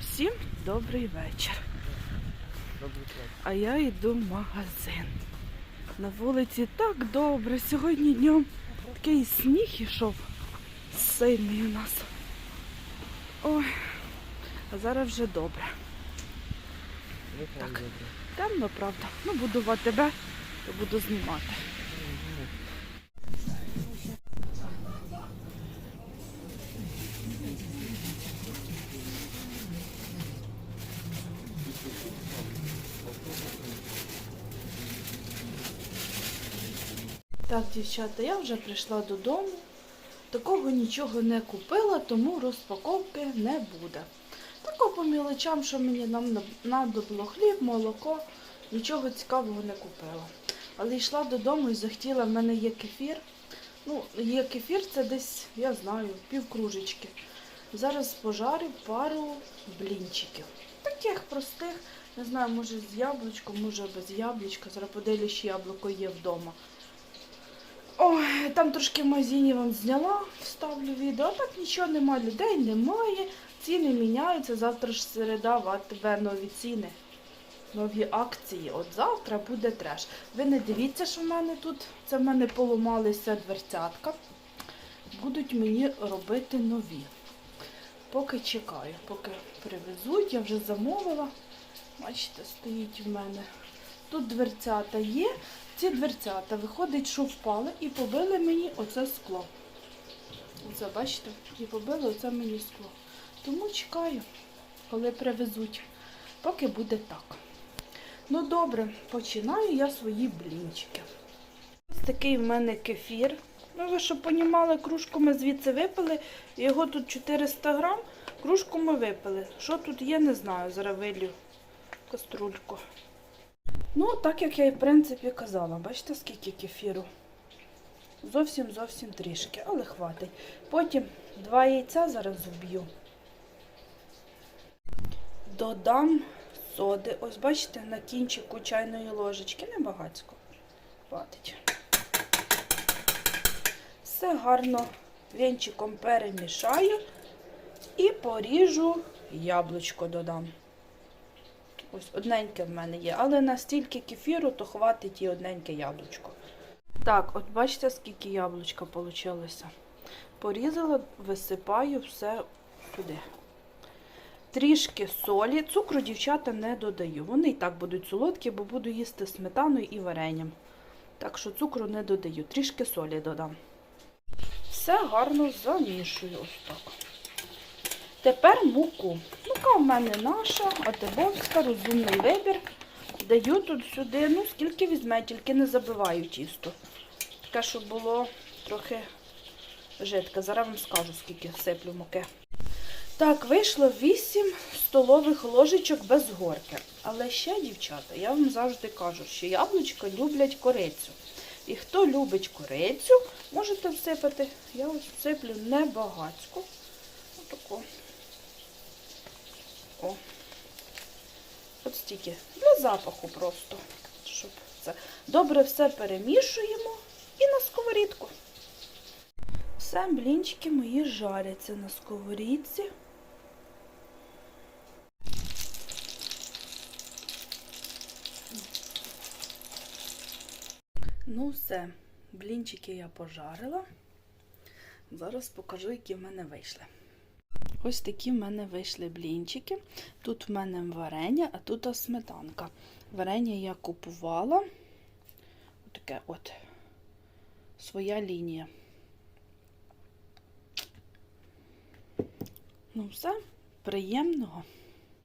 Усім добрий вечір. А я йду в магазин. На вулиці так добре. Сьогодні днем такий сніг ішов сильний у нас. Ой, а зараз вже добре. Так. Темно, правда. Ну, буду в АТБ, то буду знімати. Так, дівчата, я вже прийшла додому. Такого нічого не купила, тому розпаковки не буде. Тако по мілочам, що мені нам надобило хліб, молоко, нічого цікавого не купила. Але йшла додому і захотіла, в мене є кефір. Ну, є кефір, це десь, я знаю, пів кружечки. Зараз пожарю пару блінчиків. Таких простих, не знаю, може з яблучком, може без яблучка. Зараз подивлюсь, яблуко є вдома. Ой, там трошки в магазині вам зняла, вставлю відео. А так нічого немає, людей немає. Ціни міняються. Завтра ж середа, в АТБ нові ціни, нові акції. От завтра буде треш. Ви не дивіться, що в мене тут. Це в мене поламалися дверцятка. Будуть мені робити нові. Поки чекаю, поки привезуть, я вже замовила. Бачите, стоїть в мене. Тут дверцята є. Ці дверцята виходить, що впали і побили мені оце скло. Оце, бачите, і побили оце мені скло. Тому чекаю, коли привезуть, поки буде так. Ну добре, починаю я свої блінчики. Ось такий в мене кефір. Ну, ви щоб понімали, кружку ми звідси випили. Його тут 400 грам, кружку ми випили. Що тут є, не знаю. Зараз каструльку. Ну, так як я і в принципі казала, бачите, скільки кефіру? Зовсім зовсім трішки, але хватить. Потім два яйця зараз вб'ю. Додам соди. Ось бачите, на кінчику чайної ложечки, небагацько. Хватить. Все гарно вінчиком перемішаю і поріжу яблучко додам. Ось одненьке в мене є, але настільки кефіру, то хватить і одненьке яблучко. Так, от бачите, скільки яблучка вийшло. Порізала, висипаю все туди. Трішки солі. Цукру дівчата не додаю. Вони і так будуть солодкі, бо буду їсти сметаною і варенням. Так що цукру не додаю. Трішки солі додам. Все гарно замішую ось так. Тепер муку. Мука в мене наша, атебовська, розумний вибір. Даю тут сюди, ну скільки візьме, тільки не забиваю тісто. Таке, щоб було трохи жидке. Зараз вам скажу, скільки сиплю муки. Так, вийшло 8 столових ложечок без горки. Але ще, дівчата, я вам завжди кажу, що яблучка люблять корицю. І хто любить корицю, можете всипати. Я ось всиплю небагацько. Отако. О. От стільки. Для запаху просто. Щоб це. Добре все перемішуємо і на сковорідку. Все, блінчики мої жаряться на сковорідці. Ну все, блінчики я пожарила. Зараз покажу, які в мене вийшли. Ось такі в мене вийшли блінчики. Тут в мене варення, а тут сметанка. Варення я купувала. Таке от своя лінія. Ну, все, приємного.